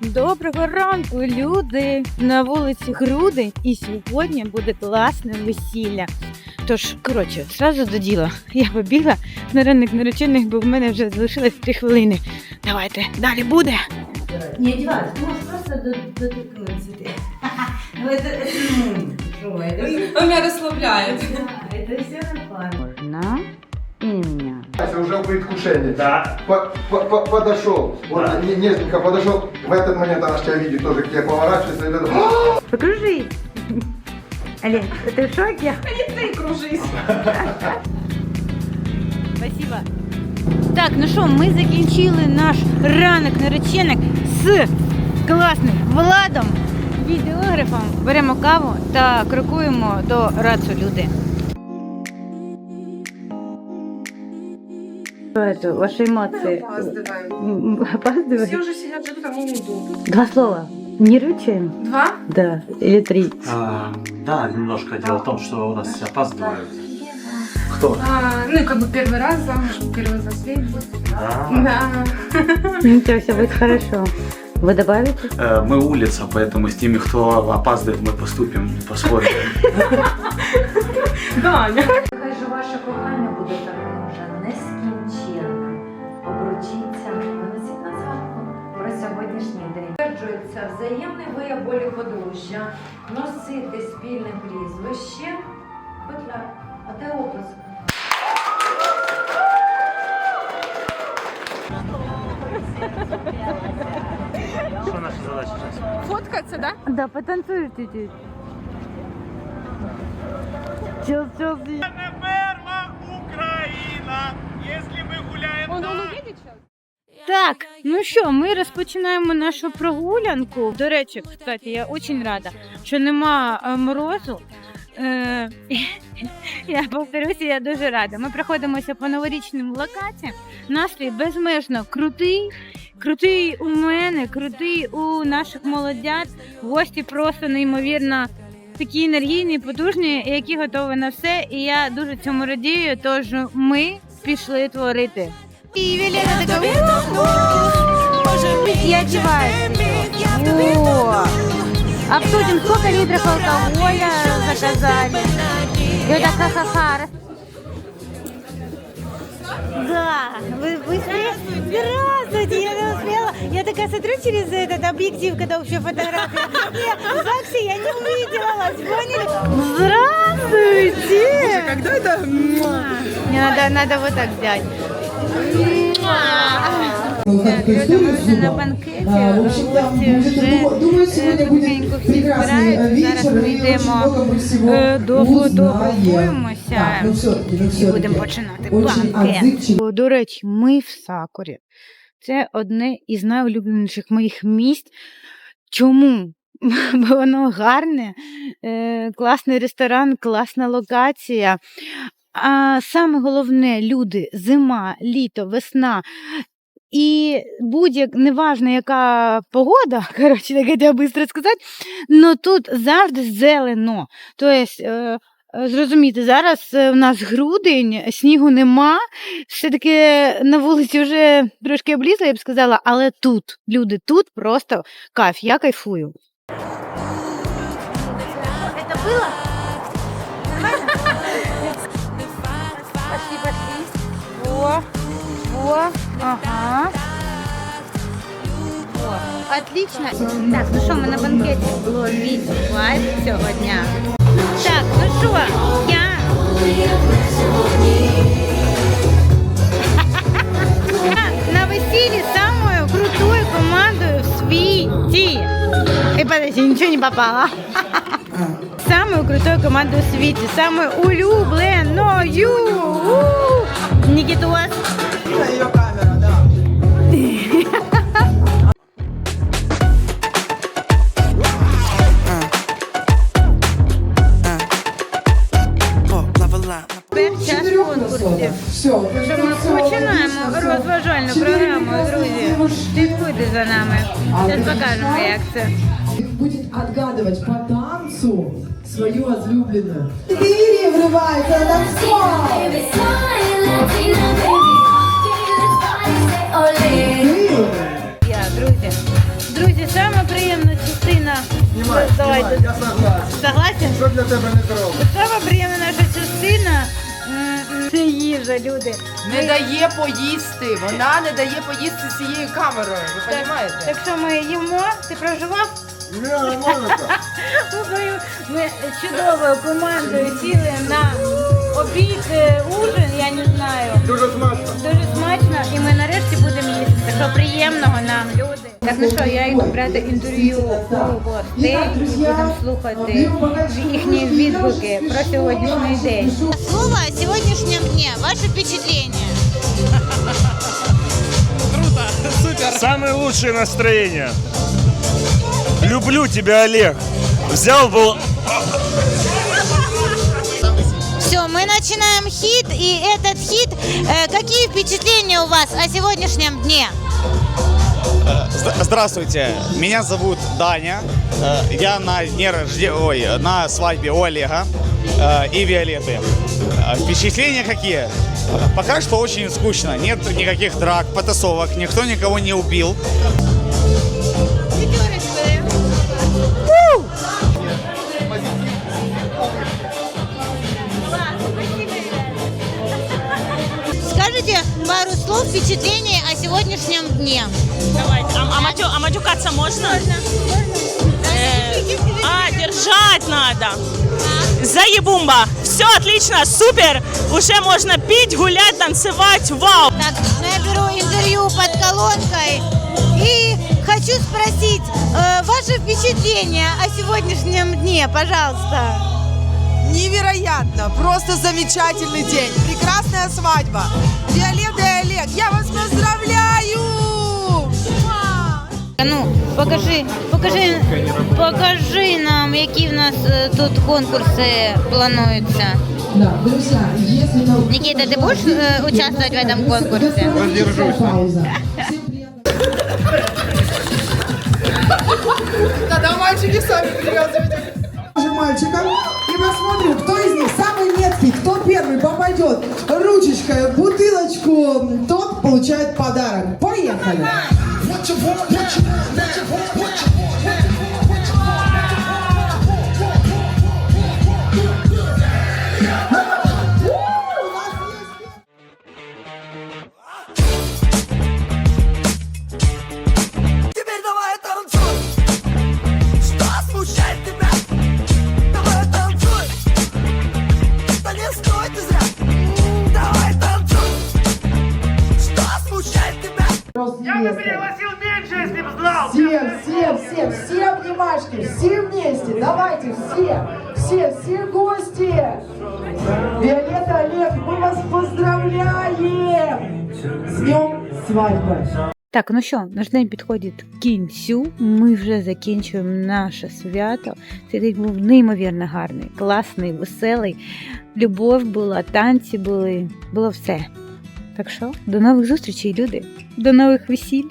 Доброго ранку, люди! На вулиці Грудень і сьогодні буде класне весілля. Тож, коротше, зразу до діла. Я побігла на ранок наречених, бо в мене вже залишилось три хвилини. Давайте, далі буде. Не одевайся, ты можешь просто до- доткнуться. ты. Ну это... м, что, это- Он меня расслабляет. Да, Это все нормально. Можна і меня. Вася уже в предвкушении. Да. По- по- по- Подошел, вот Да. не- несколько подошел, в этот момент она тебя видит, тоже к тебе поворачивается и говорит, «А!» Покружи. Олень, ти в шокі? Ты кружись. Спасибо. Так, ну що, ми закінчили наш ранок наречених з класним Владом, відеографом. Беремо каву та крокуємо до рацу люди. Это? Ваши эмоции? Опаздываем. Опаздываешь? Все уже сидят, ждут, а мы не идут. Два слова. Нервничаем? Два? Да. Или три. А, да, немножко. Дело в том, что у нас все опаздывают. Кто? А, ну как бы первый раз замуж, первый за. Да. Да. Ничего, все будет хорошо. Вы добавите? Э, Мы улица, поэтому с теми, кто опаздывает, мы поступим по-своему. Да, Хай же ваше кохання буде взаємний вияв волі подружжя, носити спільне прізвище. Петля, а де опуск? Что наша задача сейчас? Фоткаться, да? Да, потанцуешь чуть-чуть. Чел, чел, Ферма Україна, якщо ми гуляємо Он, увидит сейчас? Так, ну що, ми розпочинаємо нашу прогулянку. До речі, кстати, я дуже рада, що нема е, морозу. Е, я повторюся, я дуже рада. Ми проходимося по новорічним локаціям. Настрій безмежно крутий. Крутий у мене, крутий у наших молодят. Гості просто неймовірно такі енергійні, потужні, які готові на все. І я дуже цьому радію. Тож ми пішли творити. І Велена така и одевается. О! Обсудим, сколько литров алкоголя заказали. И вот так ха-ха-ха. Да, вы быстрее. Здравствуйте, я не успела. Я такая смотрю через этот объектив, когда вообще фотография. Я в ЗАГСе я не увидела вас, поняли? Здравствуйте! Когда это? Мне надо, надо вот так взять. Вот такая история с на зубом. банкеті. А, в общем, там гості будет, вже думаю, думаю, сегодня потихеньку будет всі прекрасный збираються. вечер, Зараз ми и очень йдемо много мы всего е, до узнаем. фотографуємося Так, ну все-таки, ну і все-таки. будемо починати Очень банкет. отзывчивый. До речі, ми в Сакурі. Це одне із найулюбленіших моїх місць. Чому? Бо воно гарне, е, класний ресторан, класна локація. А саме головне, люди, зима, літо, весна. І будь-як неважно, яка погода, коротше, так хотіла швидко сказати, але тут завжди зелено. Тобто, е, зрозуміти, зараз е, в нас грудень, снігу нема, все-таки на вулиці вже трошки облізла, я б сказала, але тут, люди, тут просто кайф, я кайфую. Это было? пошли. О, о, ага. О, отлично. Так, ну що, ми на банкеті ловіть лайф цього дня. Так, ну що, я Я на весіллі з самою крутою командою в світі. І подожди, нічого не попало. Самою крутою командою у світі, самою улюбленою. 逃げ飛ばす。Слідкуйте за нами. Зараз покажемо, як це. Будет отгадывать по танцу свою возлюбленную. Двери врывается на танцпол. Я, друзі. Друзі, саме приємна частина. Давайте. знімай, я согласен. Согласен? Що для тебе не зроблю? Саме приємна наша частина це їжа, люди. Не дає поїсти. Вона не дає поїсти з цією камерою. Ви розумієте? Так що ми їмо, ти проживав? Ні, нормально так. Ми, ми чудовою командою сіли на обід, е, ужин, я не знаю. Дуже смачно. Дуже смачно, і ми нарешті будемо їсти. Так що приємного нам, люди. Так ну що, я йду брати інтерв'ю у гостей і будемо слухати їхні відгуки про сьогоднішній день. Слово о дне. Ваше впечатление? Самое лучшее настроение. Люблю тебя, Олег. Взял был начинаем хит, и этот хит. э, какие впечатления у вас о сегодняшнем дне? Зд- Здравствуйте, меня зовут Даня. Э, Я на дне рождения, ой, на свадьбе у Олега э, и Виолетты. Э, Впечатления какие? Э, Пока что очень скучно. Нет никаких драк, потасовок, никто никого не убил. Слов впечатлений о сегодняшнем дне. А, а, матю- а матюкаться можно? Э, а, держать надо. Заебумба. Все отлично, супер. Уже можно пить, гулять, танцевать. Вау. Так, ну я беру интервью под колонкой и хочу спросить э, ваше впечатление о сегодняшнем дне, пожалуйста. Невероятно! Просто замечательный день! Прекрасная свадьба! Ну, покажи, покажи, покажи нам, які в нас е, тут конкурси плануються. Да, друзья, если нам... Никита, ты будешь э, участвовать в этом конкурсе? Воздержусь. Пауза. Тогда мальчики сами привязывайте. Же мальчикам и посмотрим, кто из них самый меткий, кто первый попадет ручечкой в бутылочку, тот получает подарок. Поехали! What you want, what you want, what you want, what you want. Я бы пригласил меньше, если бы знал. Все, все, все, все обнимашки, все вместе, давайте, все, все, все гости. Виолетта, Олег, мы вас поздравляем с днем свадьбы. Так, ну що, наш день підходить к кінцю. Ми вже закінчуємо наше свято. Цей день був неймовірно гарний, класний, веселий. Любов була, танці були, було все. Так що, до нових зустрічей, люди, до нових весіль.